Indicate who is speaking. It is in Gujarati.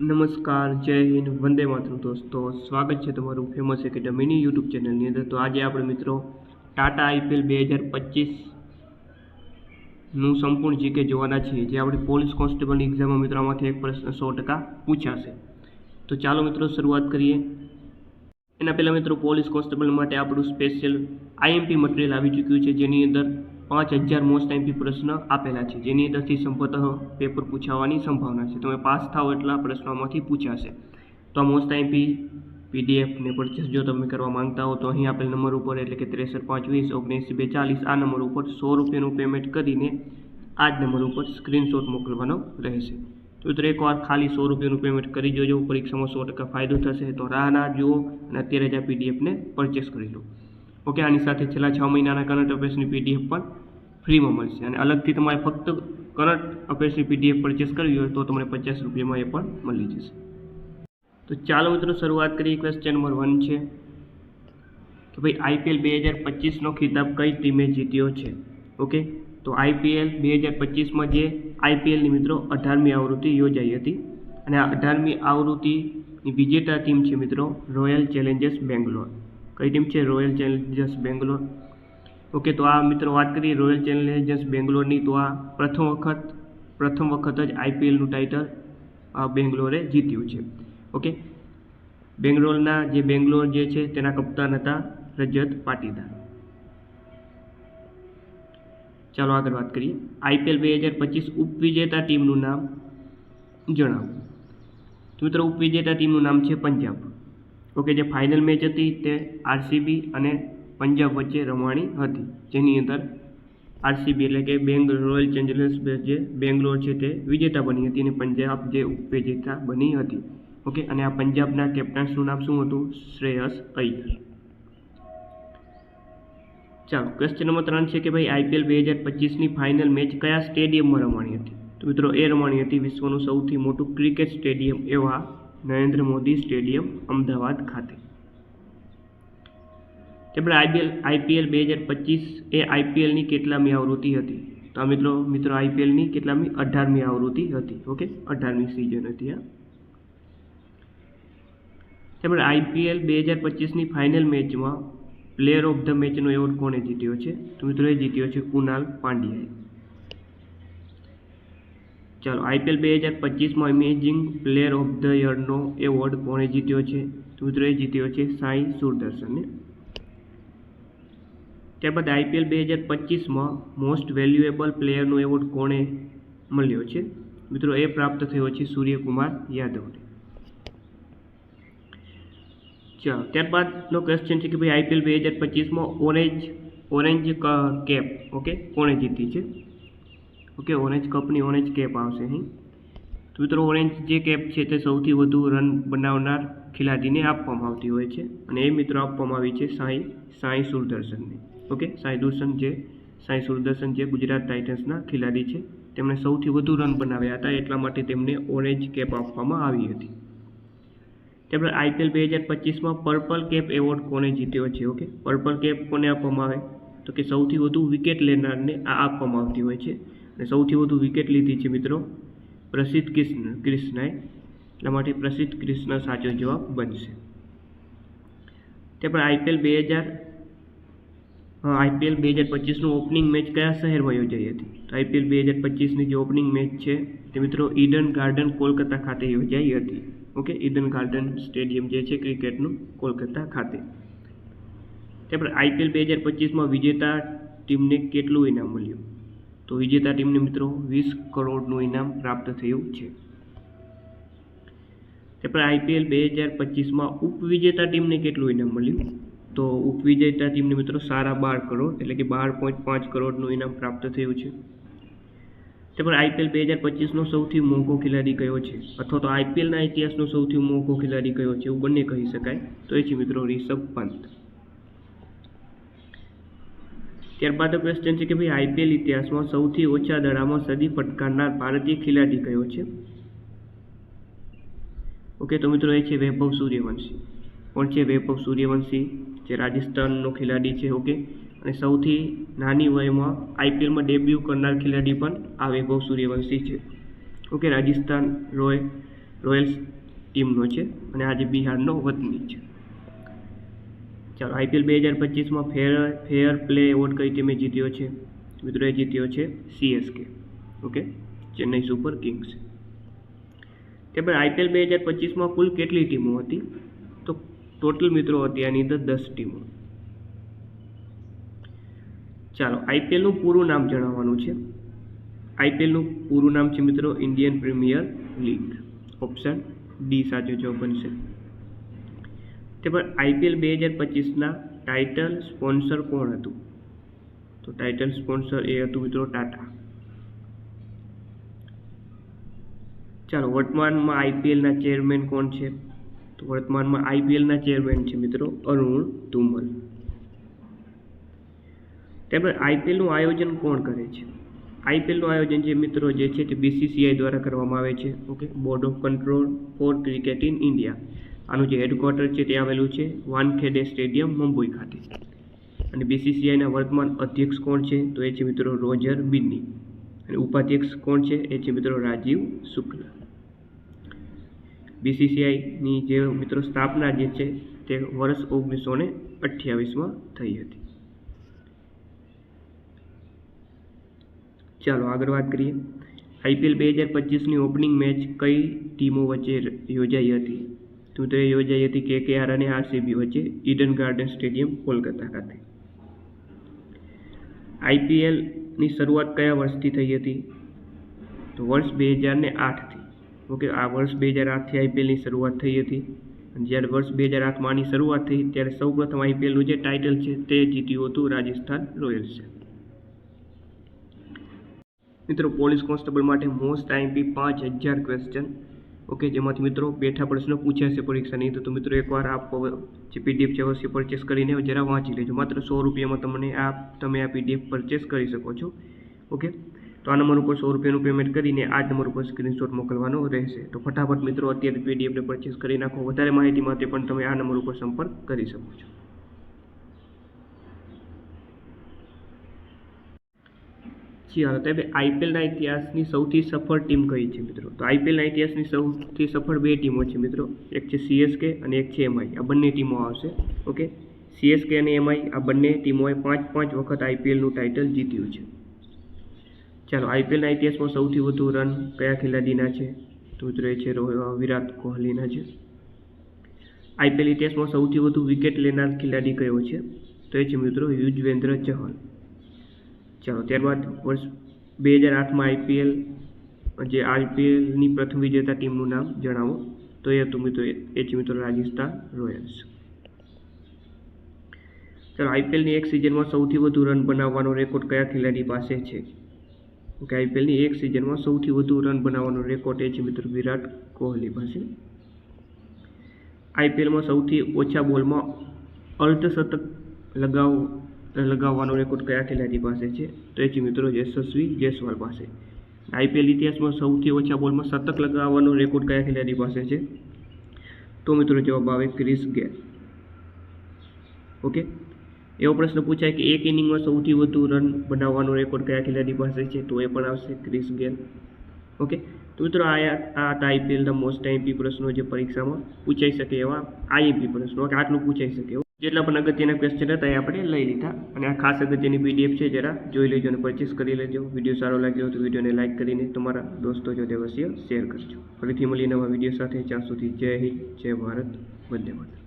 Speaker 1: નમસ્કાર, જય હિન્દ, વંદે માતરમ દોસ્તો. સ્વાગત છે તમારું ફેમસ એકેડમીની યુટ્યુબ ચેનલની અંદર. તો આજે આપણે મિત્રો ટાટા આઈપીએલ બે હજાર પચીસનું સંપૂર્ણ જીકે જોવાના છીએ, જે આપણી પોલીસ કોન્સ્ટેબલની એક્ઝામમાં મિત્રો આમાંથી એક પ્રશ્ન સો ટકા પૂછાશે. તો ચાલો મિત્રો શરૂઆત કરીએ. એના પહેલાં મિત્રો પોલીસ કોન્સ્ટેબલ માટે આપણું સ્પેશિયલ આઈએમપી મટીરિયલ આવી ચૂક્યું છે, જેની અંદર પાંચ હજાર મોસ્ટ આઈએમપી પ્રશ્ન આપેલા છે. જેની અંદરથી સંભવતઃ પેપર પૂછાવાની સંભાવના છે. તમે પાસ થાઓ એટલા પ્રશ્નોમાંથી પૂછાશે. તો મોસ્ટ આઈએમપી પીડીએફને પરચેસ જો તમે કરવા માંગતા હો તો અહીં આપેલ નંબર ઉપર એટલે કે ત્રેસઠ પાંચ વીસ ઓગણએંસી બે ચાલીસ આ નંબર ઉપર સો રૂપિયાનું પેમેન્ટ કરીને આ જ નંબર ઉપર સ્ક્રીનશોટ મોકલવાનો રહેશે. તો મિત્રો એકવાર ખાલી સો રૂપિયાનું પેમેન્ટ કરી જોજો. પરીક્ષામાં સો ટકા ફાયદો થશે તો રાહ ના જુઓ અને અત્યારે જ આ પીડીએફને પરચેસ કરી લો. ઓકે, આની સાથે છેલ્લા છ મહિનાના કરંટ અફેર્સની પીડીએફ પણ ફ્રીમાં મળશે. અને અલગથી તમારે ફક્ત કરંટ અફેર્સની પીડીએફ પરચેસ કરવી હોય તો તમને પચાસ રૂપિયામાં એ પણ મળી જશે. તો ચાલો મિત્રો, શરૂઆત કરીએ ક્વેશ્ચન નંબર વન છે. કે ભાઈ આઈપીએલ બે હજાર પચીસનો ખિતાબ કઈ ટીમે જીત્યો છે? ઓકે, તો આઈપીએલ બે હજાર પચીસમાં જે આઈપીએલની મિત્રો અઢારમી આવૃત્તિ યોજાઈ હતી. અને આ અઢારમી આવૃત્તિની વિજેતા ટીમ છે મિત્રો રોયલ ચેલેન્જર્સ બેંગ્લોર કઈ ટીમ છે? Royal Challengers Bangalore. ઓકે તો આ મિત્રો વાત કરીએ રોયલ ચેલેન્જર્સ બેંગ્લોરની. તો આ પ્રથમ વખત પ્રથમ વખત જ આઈપીએલનું ટાઇટલ બેંગ્લોરે જીત્યું છે. ઓકે બેંગ્લોરના જે બેંગ્લોર જે છે તેના કપ્તાન હતા રજત પાટીદાર. ચાલો આગળ વાત કરીએ. આઈપીએલ બે હજાર પચીસ ઉપવિજેતા ટીમનું નામ જણાવો. મિત્રો, ઉપવિજેતા ટીમનું નામ છે પંજાબ. ઓકે જે ફાઇનલ મેચ હતી તે આરસીબી અને પંજાબ વચ્ચે રમવાની હતી. જેની અંદર આરસીબી એટલે કે બેંગ રોયલ ચેલેન્જર્સ જે બેંગ્લોર છે તે વિજેતા બની હતી અને પંજાબ જે ઉપવિજેતા બની હતી. ઓકે, અને આ પંજાબના કેપ્ટન્સનું નામ શું હતું? શ્રેયસ અય્યર. ચાલો ક્વેશ્ચન નંબર ત્રણ છે કે ભાઈ આઈપીએલ બે હજાર પચીસની ફાઇનલ મેચ કયા સ્ટેડિયમમાં રમવાની હતી? તો મિત્રો, એ રમવાની હતી વિશ્વનું સૌથી મોટું ક્રિકેટ સ્ટેડિયમ એવા નરેન્દ્ર મોદી સ્ટેડિયમ અમદાવાદ ખાતે. તેમણે આઈપીએલ આઈપીએલ બે હજાર પચીસ એ આઈપીએલની કેટલામી આવૃત્તિ હતી. તો આ મિત્રો મિત્રો આઈપીએલની કેટલામી? અઢારમી આવૃત્તિ હતી. ઓકે? અઢારમી સિઝન હતી આ તેમણે આઈપીએલ બે હજાર પચીસની ફાઇનલ મેચમાં પ્લેયર ઓફ ધ મેચનો એવોર્ડ કોણે જીત્યો છે? તો મિત્રો એ જીત્યો છે કુનાલ પાંડ્યાએ. ચાલો આઈપીએલ બે હજાર પચીસમાં ઇમેજિંગ પ્લેયર ઓફ ધ યરનો એવોર્ડ કોણે જીત્યો છે? તો જીત્યો છે સાઈ સુરદર્શને ત્યારબાદ આઈપીએલ બે હજાર પચીસમાં મોસ્ટ વેલ્યુએબલ પ્લેયરનો એવોર્ડ કોણે મળ્યો છે? મિત્રો, એ પ્રાપ્ત થયો છે સૂર્યકુમાર યાદવને. ચાલો, ત્યારબાદનો ક્વેશ્ચન છે કે ભાઈ આઈપીએલ બે હજાર પચીસમાં ઓરેન્જ ઓરેન્જ કેપ ઓકે કોણે જીતી છે? ઓકે ઓરેન્જ કપની ઓરેન્જ કેપ આવશે અહીં. તો મિત્રો ઓરેન્જ જે કેપ છે તે સૌથી વધુ રન બનાવનાર ખેલાડીને આપવામાં આવતી હોય છે. અને એ મિત્રો આપવામાં આવી છે સાંઈ સાંઈ સુરદર્શનને. ઓકે, સાંઈ દૂષણ જે, સાંઈ સુરદર્શન જે ગુજરાત ટાઇટન્સના ખેલાડી છે, તેમણે સૌથી વધુ રન બનાવ્યા હતા, એટલા માટે તેમને ઓરેન્જ કેપ આપવામાં આવી હતી. તેમણે આઈપીએલ બે હજાર પચીસમાં પર્પલ કેપ એવોર્ડ કોને જીત્યો છે, ઓકે? પર્પલ કેપ કોને આપવામાં આવે? તો કે સૌથી વધુ વિકેટ લેનારને આ આપવામાં આવતી હોય છે. અને સૌથી વધુ વિકેટ લીધી છે મિત્રો પ્રસિદ્ધ કૃષ્ણ કૃષ્ણએ એટલા માટે પ્રસિદ્ધ કૃષ્ણ સાચો જવાબ બનશે. તેમણે આઈપીએલ બે હજાર આઈપીએલ બે હજાર પચીસનું ઓપનિંગ મેચ કયા શહેરમાં યોજાઈ હતી? તો આઈપીએલ બે હજાર પચીસની જે ઓપનિંગ મેચ છે તે મિત્રો ઈડન ગાર્ડન, કોલકાતા ખાતે યોજાઈ હતી. ઓકે? ઈડન ગાર્ડન સ્ટેડિયમ જે છે ક્રિકેટનું, કોલકાતા ખાતે. તેમણે આઈપીએલ બે હજાર પચીસમાં વિજેતા ટીમને કેટલું ઇનામ મળ્યું? તો વિજેતા ટીમને મિત્રો વીસ કરોડનું ઇનામ પ્રાપ્ત થયું છે. તેમણે આઈપીએલ બે હજાર પચીસમાં ઉપવિજેતા ટીમને કેટલું ઇનામ મળ્યું? તો ઉપવિજેતા ટીમને મિત્રો સારા બાર કરોડ, એટલે કે બાર પોઈન્ટ પાંચ કરોડનું ઇનામ પ્રાપ્ત થયું છે. તેમજ આઈપીએલ બે હજાર પચીસનો સૌથી મોંઘો ખેલાડી કયો છે? અથવા તો આઈપીએલના ઇતિહાસનો સૌથી મોંઘો ખેલાડી કયો છે? એવું બંને કહી શકાય. તો એ છે મિત્રો રિષભ પંત. ત્યારબાદ ક્વેશ્ચન છે કે ભાઈ આઈપીએલ ઇતિહાસમાં સૌથી ઓછા દડામાં સદી ફટકારનાર ભારતીય ખેલાડી કયો છે? ઓકે તો મિત્રો એ છે વૈભવ સૂર્યવંશી. કોણ છે વૈભવ સૂર્યવંશી? જે રાજસ્થાનનો ખેલાડી છે ઓકે અને સૌથી નાની વયમાં આઈપીએલમાં ડેબ્યુ કરનાર ખેલાડી પણ આ વૈભવ સૂર્યવંશી છે. ઓકે રાજસ્થાન રોય, રોયલ્સ ટીમનો છે અને આજે બિહારનો વતની છે. ચાલો આઈપીએલ બે હજાર પચીસમાં ફેર ફેર પ્લે એવોર્ડ કઈ ટીમે જીત્યો છે? મિત્રો, એ જીત્યો છે CSK okay? Chennai super kings. ત્યારબાદ આઈપીએલ બે હજાર પચીસમાં કુલ કેટલી ટીમો હતી? તો ટોટલ મિત્રો હતી આની અંદર દસ ટીમો. ચાલો આઈપીએલનું પૂરું નામ જણાવવાનું છે. આઈપીએલનું પૂરું નામ છે મિત્રો, Indian premier league. Option D સાચો જવાબ બનશે. ત્યારબાદ આઈપીએલ બે હજાર પચીસના ટાઇટલ સ્પોન્સર કોણ હતું? તો ટાઇટલ સ્પોન્સર એ હતું મિત્રો ટાટા. ચાલો, વર્તમાનમાં આઈપીએલના ચેરમેન કોણ છે? તો વર્તમાનમાં આઈપીએલના ચેરમેન છે મિત્રો અરુણ ધુમલ. તેમજ આઈપીએલનું આયોજન કોણ કરે છે? આઈપીએલનું આયોજન જે મિત્રો જે છે તે બીસીસીઆઈ દ્વારા કરવામાં આવે છે. Okay board of control for cricket in India આનું જે હેડક્વાર્ટર છે તે આવેલું છે વાનખેડે સ્ટેડિયમ, મુંબઈ ખાતે. અને બીસીસીઆઈના વર્તમાન અધ્યક્ષ કોણ છે? તો એ છે મિત્રો રોજર બિન્ની. અને ઉપાધ્યક્ષ કોણ છે? એ છે મિત્રો રાજીવ શુક્લ. બીસીસીઆઈની જે મિત્રો સ્થાપના જે છે તે વર્ષ ઓગણીસો ને અઠ્યાવીસમાં થઈ હતી. ચાલો આગળ વાત કરીએ. આઈપીએલ બે હજાર પચીસની ઓપનિંગ મેચ કઈ ટીમો વચ્ચે યોજાઈ હતી? તો યોજાઈ હતી કેકેઆર અને આરસીબી વચ્ચે ઈડન ગાર્ડન સ્ટેડિયમ કોલકાતા ખાતે. આઈપીએલની શરૂઆત કયા વર્ષથી થઈ હતી? તો વર્ષ બે હજારને આઠથી. ઓકે, આ વર્ષ બે હજાર આઠથી આઈપીએલની શરૂઆત થઈ હતી. જ્યારે વર્ષ બે હજાર આઠમાં આની શરૂઆત થઈ, ત્યારે સૌપ્રથમ આઈપીએલનું જે ટાઇટલ છે તે જીત્યું હતું રાજસ્થાન રોયલ્સે. મિત્રો, પોલીસ કોન્સ્ટેબલ માટે મોસ્ટ આઈપી પાંચ હજાર ક્વેશ્ચન ઓકે, જેમાંથી મિત્રો બેઠા પ્રશ્નો પરીક્ષા પરીક્ષાની. તો મિત્રો એકવાર આપ જે પીડીએફ છે, અવશ્ય પરચેસ કરીને જરા વાંચી લેજો. માત્ર સો રૂપિયામાં તમને આ, તમે આ પીડીએફ પરચેસ કરી શકો છો. ઓકે? તો આ નંબર ઉપર સો રૂપિયાનું પેમેન્ટ કરીને આ જ નંબર ઉપર સ્ક્રીનશોટ મોકલવાનો રહેશે. તો ફટાફટ મિત્રો અત્યારે પીડીએફને પરચેસ કરી નાખો. વધારે માહિતી માટે પણ તમે આ નંબર ઉપર સંપર્ક કરી શકો છો. ચાલો તો આઈપીએલના ઇતિહાસની સૌથી સફળ ટીમ કઈ છે મિત્રો? તો આઈપીએલના ઇતિહાસની સૌથી સફળ બે ટીમો છે મિત્રો. એક છે સીએસકે અને એક છે એમઆઈ આ બંને ટીમો આવશે, ઓકે? સીએસકે અને એમઆઈ આ બંને ટીમોએ પાંચ પાંચ વખત આઈપીએલનું ટાઇટલ જીત્યું છે. ચાલો આઈપીએલના ઇતિહાસમાં સૌથી વધુ રન કયા ખેલાડીના છે? તો મિત્રો એ છે વિરાટ કોહલીના છે. આઈપીએલ ઇતિહાસમાં સૌથી વધુ વિકેટ લેનાર ખેલાડી કયો છે? તો એ છે મિત્રો યુજવેન્દ્ર ચહલ. ચાલો, ત્યારબાદ વર્ષ બે હજાર આઠમાં આઈપીએલ જે આઈપીએલની પ્રથમ વિજેતા ટીમનું નામ જણાવો. તો એ હતું મિત્રો એ છે મિત્રો રાજસ્થાન રોયલ્સ. ચાલો આઈપીએલની એક સિઝનમાં સૌથી વધુ રન બનાવવાનો રેકોર્ડ કયા ખેલાડી પાસે છે? કે આઈપીએલની એક સિઝનમાં સૌથી વધુ રન બનાવવાનો રેકોર્ડ એ છે મિત્રો વિરાટ કોહલી પાસે. આઈપીએલમાં સૌથી ઓછા બોલમાં અર્ધશતક લગાવ લગાવવાનો રેકોર્ડ કયા ખેલાડી પાસે છે? તો એ છે મિત્રો યશસ્વી જયસ્વાલ પાસે. આઈપીએલ ઇતિહાસમાં સૌથી ઓછા બોલમાં શતક લગાવવાનો રેકોર્ડ કયા ખેલાડી પાસે છે? તો મિત્રો જવાબ આવે ક્રિસ ગેલ. ઓકે? એવો પ્રશ્ન પૂછાય કે એક ઇનિંગમાં સૌથી વધુ રન બનાવવાનો રેકોર્ડ કયા ખેલાડી પાસે છે? તો એ પણ આવશે ક્રિસ ગેલ. ઓકે? તો મિત્રો આ આ હતા આઈપીએલના મોસ્ટ આઈપી પ્રશ્નો જે પરીક્ષામાં પૂછાઈ શકે એવા આઈએમપી પ્રશ્નો. કે આટલું પૂછાઈ શકે એવું જેટલા પણ અગત્યના ક્વેશ્ચન હતા એ આપણે લઈ લીધા. અને આ ખાસ અગત્યની પીડીએફ છે, જરા જોઈ લેજો અને પરચેસ કરી લેજો. વીડિયો સારો લાગ્યો તો વિડીયોને લાઇક કરીને તમારા દોસ્તો જોડે અવશ્ય શેર કરજો. ફરીથી મળીએ નવા વીડિયો સાથે. જ્યાં સુધી જય હિન્દ, જય ભારત. વંદે માતરમ.